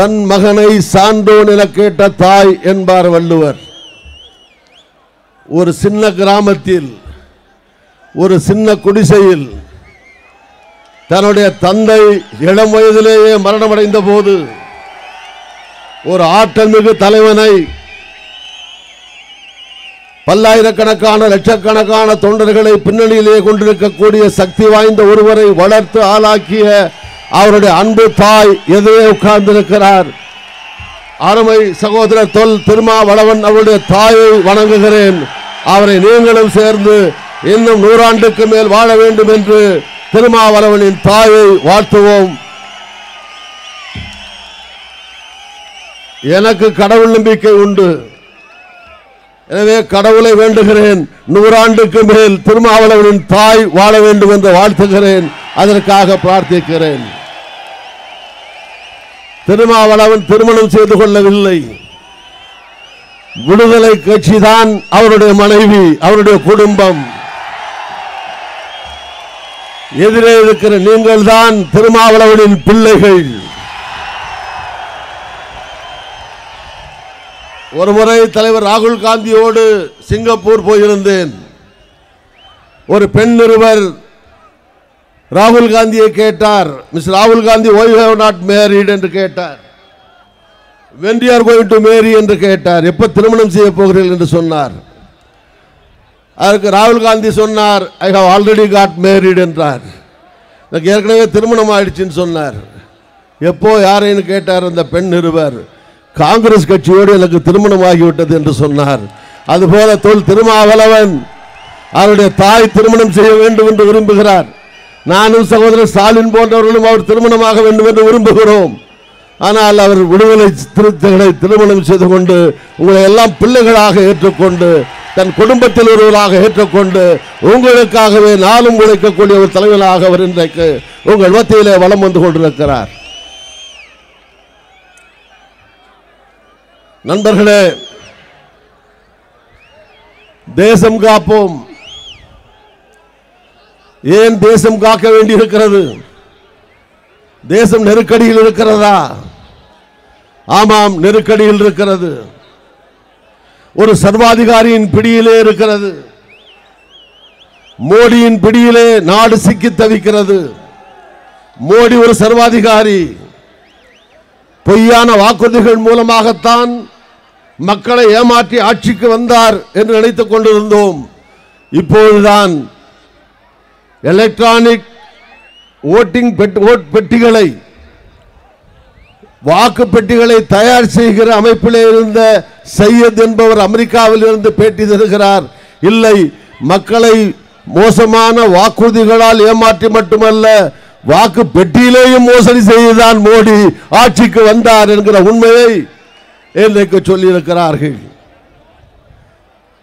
தன் மகனை சான்றோன் என கேட்ட தாய் என்பார் வள்ளுவர். ஒரு சின்ன கிராமத்தில் ஒரு சின்ன குடிசையில் தன்னுடைய தந்தை இளம் வயதிலேயே மரணமடைந்த போது ஒரு ஆற்றல் மிகு தலைவனை பல்லாயிரக்கணக்கான லட்சக்கணக்கான தொண்டர்களை பின்னணியிலே கொண்டிருக்கக்கூடிய சக்தி வாய்ந்த ஒருவரை வளர்த்து ஆளாக்கிய அவருடைய அன்பு தாய் எதிரே உட்கார்ந்திருக்கிறார். அருமை சகோதரர் தொல் திருமாவளவன் அவருடைய தாயை வணங்குகிறேன். அவரை நீங்களும் சேர்ந்து இன்னும் நூறாண்டுக்கு மேல் வாழ வேண்டும் என்று திருமாவளவனின் தாயை வாழ்த்துவோம். எனக்கு கடவுள் நம்பிக்கை உண்டு. எனவே கடவுளை வேண்டுகிறேன். நூறாண்டுக்கு மேல் திருமாவளவனின் தாய் வாழ வேண்டும் என்று வாழ்த்துகிறேன். அதற்காக பிரார்த்திக்கிறேன். திருமாவளவன் திருமணம் செய்து கொள்ளவில்லை. விடுதலை கட்சிதான் அவருடைய மனைவி அவருடைய குடும்பம். எதிரே இருக்கிற நீங்கள் தான் திருமாவளவனின் பிள்ளைகள். ஒரு முறை தலைவர் ராகுல் காந்தியோடு சிங்கப்பூர் போயிருந்தேன். ஒரு பெண் நிருபர் ராகுல் காந்தியை கேட்டார். மிஸ் ராகுல் Gandhi why have not married என்று கேட்டார். When are going to marry என்று கேட்டார். எப்போ திருமணம் செய்ய போகிறீர்கள்? என்று சொன்னார். அதற்கு ராகுல் காந்தி சொன்னார் I have already got married என்றார். எனக்கு ஏற்கனவே திருமணம் ஆயிடுச்சுன்னு சொன்னார். எப்போ யாரைன்னு கேட்டார் அந்த பெண் நிருபர். காங்கிரஸ் கட்சியோடு எனக்கு திருமணம் ஆகிவிட்டது என்று சொன்னார். அதுபோல தொல் திருமாவளவன் அவருடைய தாய் திருமணம் செய்ய வேண்டும் என்று விரும்புகிறார். நானும் சகோதரர் ஸ்டாலின் போன்றவர்களும் அவர் திருமணமாக வேண்டும் என்று விரும்புகிறோம். ஆனால் அவர் விடுதலை திருத்தங்களை திருமணம் செய்து கொண்டு உங்களை எல்லாம் பிள்ளைகளாக ஏற்றுக்கொண்டு தன் குடும்பத்தில் ஒருவராக ஏற்றுக்கொண்டு உங்களுக்காகவே நாளும் உழைக்கக்கூடிய ஒரு தலைவராக அவர் இன்றைக்கு உங்கள் மத்தியிலே வலம் வந்து கொண்டிருக்கிறார். நண்பர்களே தேசம் காப்போம். ஏன் தேசம் காக்க வேண்டியிருக்கிறது? தேசம் நெருக்கடியில் இருக்கிறதா? ஆமாம் நெருக்கடியில் இருக்கிறது. ஒரு சர்வாதிகாரியின் பிடியிலே இருக்கிறது. மோடியின் பிடியிலே நாடு சிக்கி தவிக்கிறது. மோடி ஒரு சர்வாதிகாரி. பொய்யான வாக்குறுதிகள் மூலமாகத்தான் மக்களை ஏமாற்றி ஆட்சிக்கு வந்தார் என்று நினைத்துக் கொண்டிருந்தோம். இப்போதுதான் எலக்ட்ரானிக் ஓட்டிங் பெட்- ஓட் பெட்டிகளை வாக்கு பெட்டிகளை தயார் செய்கிற அமைப்பிலே இருந்த சையத் என்பவர் அமெரிக்காவில் இருந்து பேட்டி தருகிறார். இல்லை மக்களை மோசமான வாக்குறுதிகளால் ஏமாற்றி மட்டுமல்ல வாக்கு பெட்டியிலேயும் மோசடி செய்துதான் மோடி ஆட்சிக்கு வந்தார் என்கிற உண்மையை இன்றைக்கு சொல்லியிருக்கிறார்கள்.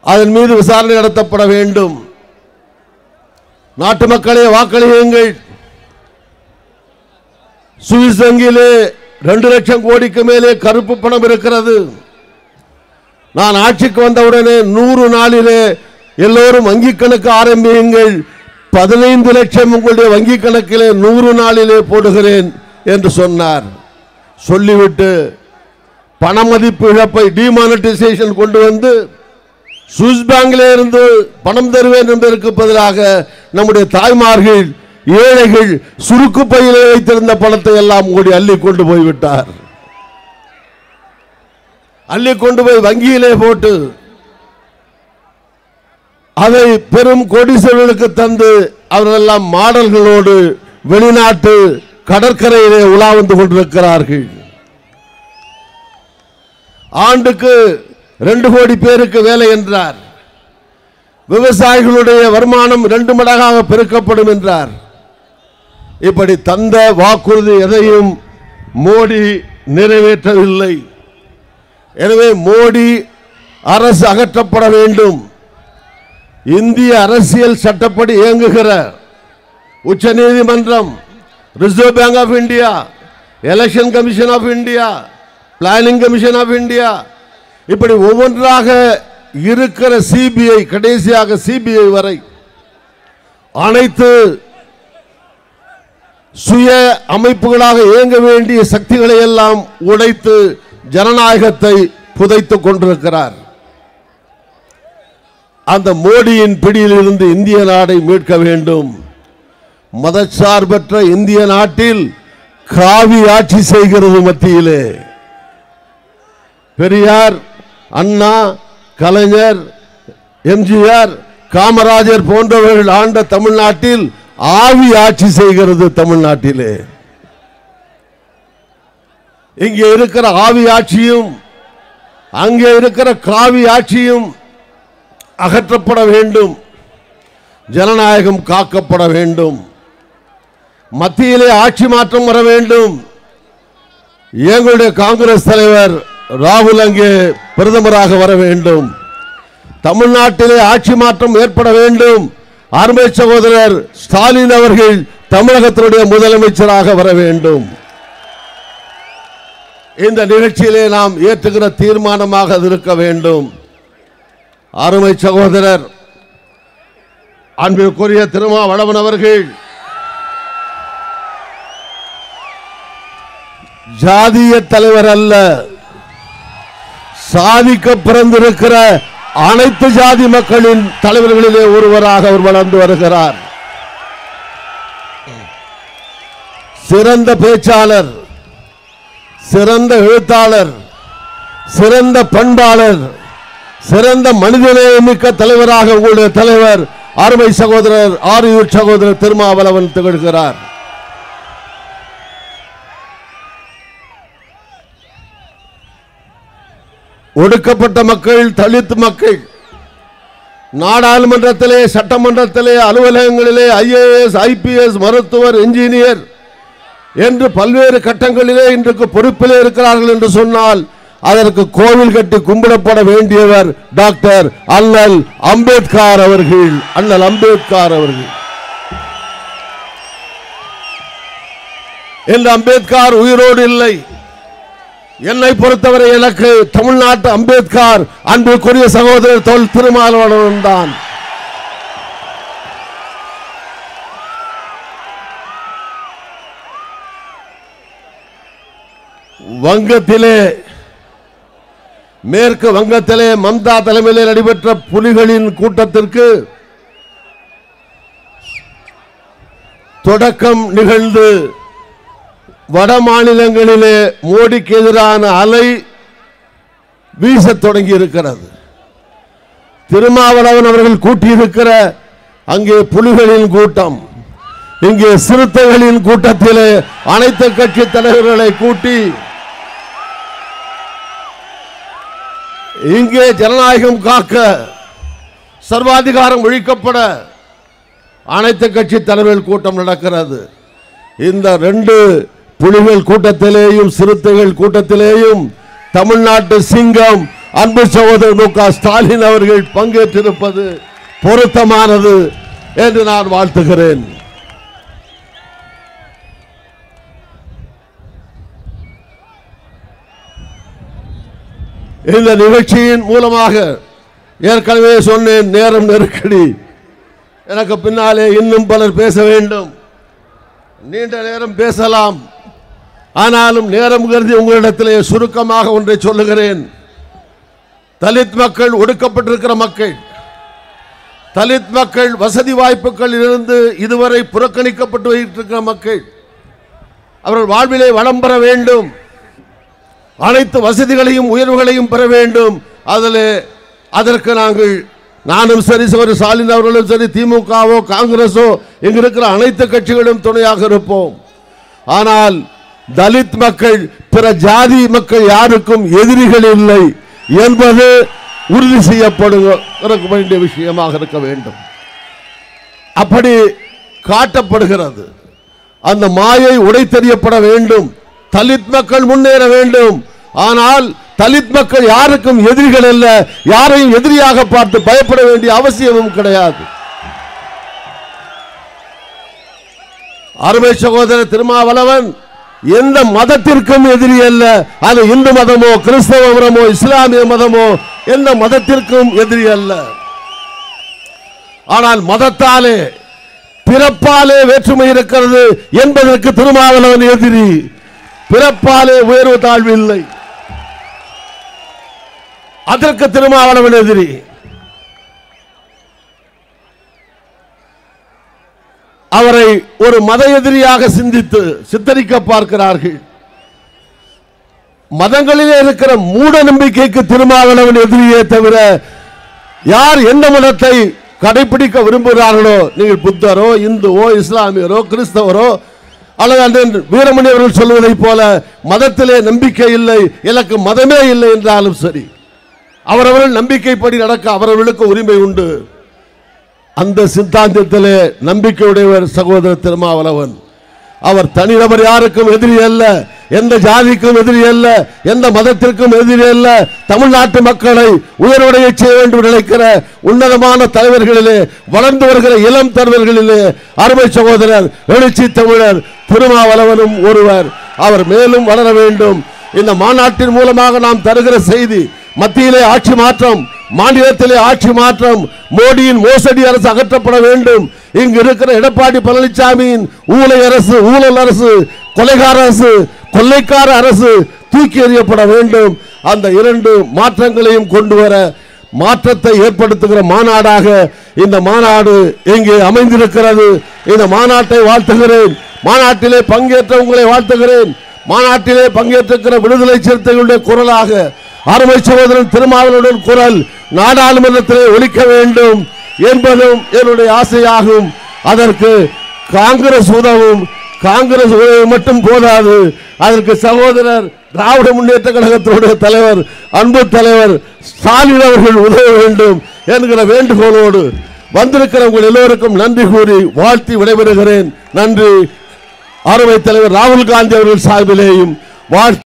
அதன் மீது விசாரணை நடத்தப்பட வேண்டும். நாட்டு மக்களே வாக்களியுங்கள். சுவிஸ் வங்கியிலே ரெண்டு லட்சம் கோடிக்கு மேலே கருப்பு பணம் இருக்கிறது. நான் ஆட்சிக்கு வந்தவுடனே நூறு நாளிலே எல்லோரும் வங்கி கணக்கு ஆரம்பியுங்கள். பதினைந்து லட்சம் உங்களுடைய வங்கி கணக்கிலே நூறு நாளிலே போடுகிறேன் என்று சொன்னார். சொல்லிவிட்டு பண மதிப்பு இழப்பை டிமானிட்டைசேஷன் கொண்டு வந்து சுவிஸ் பேங்கிலே இருந்து பணம் தருவேன் என்பதற்கு பதிலாக நம்முடைய தாய்மார்கள் ஏழைகள் சுருக்கு பையிலே வைத்திருந்த பணத்தை எல்லாம் ஓடி அள்ளி கொண்டு போய்விட்டார். அள்ளி கொண்டு போய் வங்கியிலே போட்டு அதை பெரும் கோடீஸ்வரர்களுக்கு தந்து அவர்களெல்லாம் மாடல்களோடு வெளிநாட்டு கடற்கரையிலே உலா வந்து கொண்டிருக்கிறார்கள். ஆண்டுக்கு ரெண்டு கோடி பேருக்கு வேலை என்றார். விவசாயிகளுடைய வருமானம் ரெண்டு மடங்காக பெருக்கப்படும் என்றார். இப்படி தந்த வாக்குறுதி எதையும் மோடி நிறைவேற்றவில்லை. எனவே மோடி அரசு அகற்றப்பட வேண்டும். இந்திய அரசியல் சட்டப்படி இயங்குகிற உச்ச நீதிமன்றம் reserve bank of India election commission of India planning commission of India இப்படி ஒவ்வொன்றாக இருக்கிற சிபிஐ கடைசியாக சிபிஐ வரை அனைத்து சுய அமைப்புகளாக இயங்க வேண்டிய சக்திகளை எல்லாம் உடைத்து ஜனநாயகத்தை புதைத்துக் கொண்டிருக்கிறார். அந்த மோடியின் பிடியிலிருந்து இந்திய நாடை மீட்க வேண்டும். மதச்சார்பற்ற இந்திய நாட்டில் காவி ஆட்சி செய்கிறது மத்தியிலே. பெரியார் அண்ணா கலைஞர் எம்ஜிஆர் காமராஜர் போன்றவர்கள் ஆண்ட தமிழ்நாட்டில் ஆவி ஆட்சி செய்கிறது தமிழ்நாட்டிலே. இங்கே இருக்கிற ஆவி ஆட்சியும் அங்கே இருக்கிற காவி ஆட்சியும் அகற்றப்பட வேண்டும். ஜனநாயகம் காக்கப்பட வேண்டும். மத்தியிலே ஆட்சி மாற்றம் வர வேண்டும். எங்களுடைய காங்கிரஸ் தலைவர் ராகுல் அங்கே பிரதமராக வர வேண்டும். தமிழ்நாட்டிலே ஆட்சி மாற்றம் ஏற்பட வேண்டும். அருமை சகோதரர் ஸ்டாலின் அவர்கள் தமிழகத்தினுடைய முதலமைச்சராக வர வேண்டும். இந்த நிகழ்ச்சியிலே நாம் ஏற்றுகிற தீர்மானமாக அது இருக்க வேண்டும். அருமை சகோதரர் அன்பிற்குரிய திருமாவளவன் அவர்கள் ஜாதிய தலைவர் அல்ல. சாதிக்க பிறந்திருக்கிற அனைத்து ஜாதி மக்களின் தலைவர்களிலே ஒருவராக அவர் வளர்ந்து வருகிறார். சிறந்த பேச்சாளர் சிறந்த எழுத்தாளர் சிறந்த பண்பாளர் சிறந்த மனிதநேயமிக்க தலைவராக உங்களுடைய தலைவர் அருமை சகோதரர் ஆரியூர் சகோதரர் திருமாவளவன் திகழ்கிறார். ஒடுக்கப்பட்ட மக்கள் தலித் மக்கள். நாடாளுமன்றத்திலே சட்டமன்றத்திலே அலுவலகங்களிலே ஐஏஎஸ் ஐபிஎஸ் மருத்துவர் என்ஜினியர் என்று பல்வேறு கட்டங்களிலே இன்றைக்கு பொறுப்பிலே இருக்கிறார்கள் என்று சொன்னால் அதற்கு கோவில் கட்டி கும்பிடப்பட வேண்டியவர் டாக்டர் அண்ணல் அம்பேத்கர் அவர்கள். அண்ணல் அம்பேத்கர் அவர்கள். என்று அம்பேத்கர் உயிரோடு இல்லை. என்னை பொறுத்தவரை எனக்கு தமிழ்நாட்டு அம்பேத்கர் அன்புக்குரிய சகோதரர் தொல் திருமாவளவன் தான் வங்கத்திலே மேற்கு வங்கத்திலே மம்தா தலைமையில் நடைபெற்ற புலிகளின் கூட்டத்திற்கு தொடக்கம் நிகழ்ந்து வட மாநிலங்களிலே மோடிக்கு எதிரான அலை வீசத் தொடங்கி இருக்கிறது. திருமாவளவன் அவர்கள் கூட்டியிருக்கிற அங்கே புலிகளின் கூட்டம் இங்கே சிறுத்தைகளின் கூட்டத்திலே அனைத்து கட்சி தலைவர்களை கூட்டி இங்கே ஜனநாயகம் காக்க சர்வாதிகாரம் ஒழிக்கப்பட அனைத்து கட்சி தலைவர்கள் கூட்டம் நடக்கிறது. இந்த ரெண்டு புலிகள் கூட்டத்திலேயும் சிறுத்தைகள் கூட்டத்திலேயும் தமிழ்நாட்டு சிங்கம் அன்பு சகோதரர் மு க ஸ்டாலின் அவர்கள் பங்கேற்றிருப்பது பொருத்தமானது என்று நான் வாழ்த்துகிறேன். இந்த நிகழ்ச்சியின் மூலமாக ஏற்கனவே சொன்னேன் நேரம் நெருக்கடி. எனக்கு பின்னாலே இன்னும் பலர் பேச வேண்டும். நீண்ட நேரம் பேசலாம். ஆனாலும் நேரம் கருதி உங்களிடத்திலே சுருக்கமாக ஒன்றை சொல்லுகிறேன். தலித் மக்கள் ஒடுக்கப்பட்டிருக்கிற மக்கள் தலித் மக்கள் வசதி வாய்ப்புகளில் இருந்து இதுவரை புறக்கணிக்கப்பட்டு வைத்திருக்கிற மக்கள் அவர்கள் வாழ்விலே வளம் பெற வேண்டும். அனைத்து வசதிகளையும் உயர்வுகளையும் பெற வேண்டும். அதில் அதற்கு நாங்கள் நானும் சரி ஒரு ஸ்டாலின் அவர்களும் சரி திமுகவோ காங்கிரஸோ இங்கிருக்கிற அனைத்து கட்சிகளும் துணையாக இருப்போம். ஆனால் தலித் மக்கள் பிற ஜாதி மக்கள் யாருக்கும் எதிரிகள் இல்லை என்பது உறுதி செய்யப்படும் வேண்டிய விஷயமாக இருக்க வேண்டும். அப்படி காட்டப்படுகிறது. அந்த மாயை உடைத்தெறியப்பட வேண்டும். தலித் மக்கள் முன்னேற வேண்டும். ஆனால் தலித் மக்கள் யாருக்கும் எதிரிகள் அல்ல. யாரையும் எதிரியாக பார்த்து பயப்பட வேண்டிய அவசியமும் கிடையாது. அருமை சகோதரர் திருமாவளவன் எந்த மதத்திற்கும் எதிரி அல்ல. அது இந்து மதமோ கிறிஸ்தவ மதமோ இஸ்லாமிய மதமோ எந்த மதத்திற்கும் எதிரி அல்ல. ஆனால் மதத்தாலே பிறப்பாலே வேற்றுமை இருக்கிறது என்பதற்கு திருமாவளவன் எதிரி. பிறப்பாலே உயர்வு தாழ்வு இல்லை. அதற்கு திருமாவளவன் எதிரி. அவரை ஒரு மத எதிரியாக சிந்தித்து சித்தரிக்க பார்க்கிறார்கள். மதங்களிலே இருக்கிற மூட நம்பிக்கைக்கு திருமாவளவன் எதிரியே தவிர யார் எந்த மதத்தை கடைபிடிக்க விரும்புகிறார்களோ நீங்கள் புத்தரோ இந்துவோ இஸ்லாமியரோ கிறிஸ்தவரோ அல்லது அண்ணன் வீரமணி அவர்கள் சொல்வதை போல மதத்திலே நம்பிக்கை இல்லை எனக்கு மதமே இல்லை என்றாலும் சரி அவரவர்கள் நம்பிக்கைப்படி நடக்க அவரவர்களுக்கு உரிமை உண்டு. அந்த சித்தாந்தத்திலே நம்பிக்கையுடையவர் சகோதரர் திருமாவளவன். அவர் தனிநபர் யாருக்கும் எதிரி அல்ல எந்த ஜாதிக்கும் எதிரி அல்ல எந்த மதத்திற்கும் எதிரி அல்ல. தமிழ்நாட்டு மக்களை உயர்வடைய செய்ய வேண்டும் நினைக்கிற உன்னதமான தலைவர்களிலே வளர்ந்து வருகிற இளம் தலைவர்களிலே அருமை சகோதரர் எழுச்சி தமிழர் திருமாவளவனும் ஒருவர். அவர் மேலும் வளர வேண்டும். இந்த மாநாட்டின் மூலமாக நாம் தருகிற செய்தி மத்தியிலே ஆட்சி மாற்றம் மாநிலத்திலே ஆட்சி மாற்றம் மோடியின் மோசடி அரசு அகற்றப்பட வேண்டும். இங்கு இருக்கிற எடப்பாடி பழனிசாமியின் ஊழல் அரசு ஊழல் அரசு கொலைகார அரசு கொள்ளைக்கார அரசு தூக்கி எறியப்பட வேண்டும். அந்த இரண்டு மாற்றங்களையும் கொண்டு வர மாற்றத்தை ஏற்படுத்துகிற மாநாடாக இந்த மாநாடு இங்கே அமைந்திருக்கிறது. இந்த மாநாட்டை வாழ்த்துகிறேன். மாநாட்டிலே பங்கேற்ற உங்களை வாழ்த்துகிறேன். மாநாட்டிலே பங்கேற்றிருக்கிற விடுதலை சிறுத்தைகளுடைய குரலாக அருமை சகோதரன் திருமாவளவுடன் குரல் நாடாளுமன்றத்திலே ஒழிக்க வேண்டும் என்பதும் என்னுடைய ஆசையாகும். அதற்கு காங்கிரஸ் உதவும். காங்கிரஸ் உதவி மட்டும் போதாது. அதற்கு சகோதரர் திராவிட முன்னேற்ற கழகத்தினுடைய தலைவர் அன்பு தலைவர் ஸ்டாலின் அவர்கள் உதவ வேண்டும் என்கிற வேண்டுகோளோடு வந்திருக்கிற உங்கள் எல்லோருக்கும் நன்றி கூறி வாழ்த்தி விடைபெறுகிறேன். நன்றி. அறுவை தலைவர் ராகுல் காந்தி அவர்கள் சார்பிலேயும் வாழ்த்து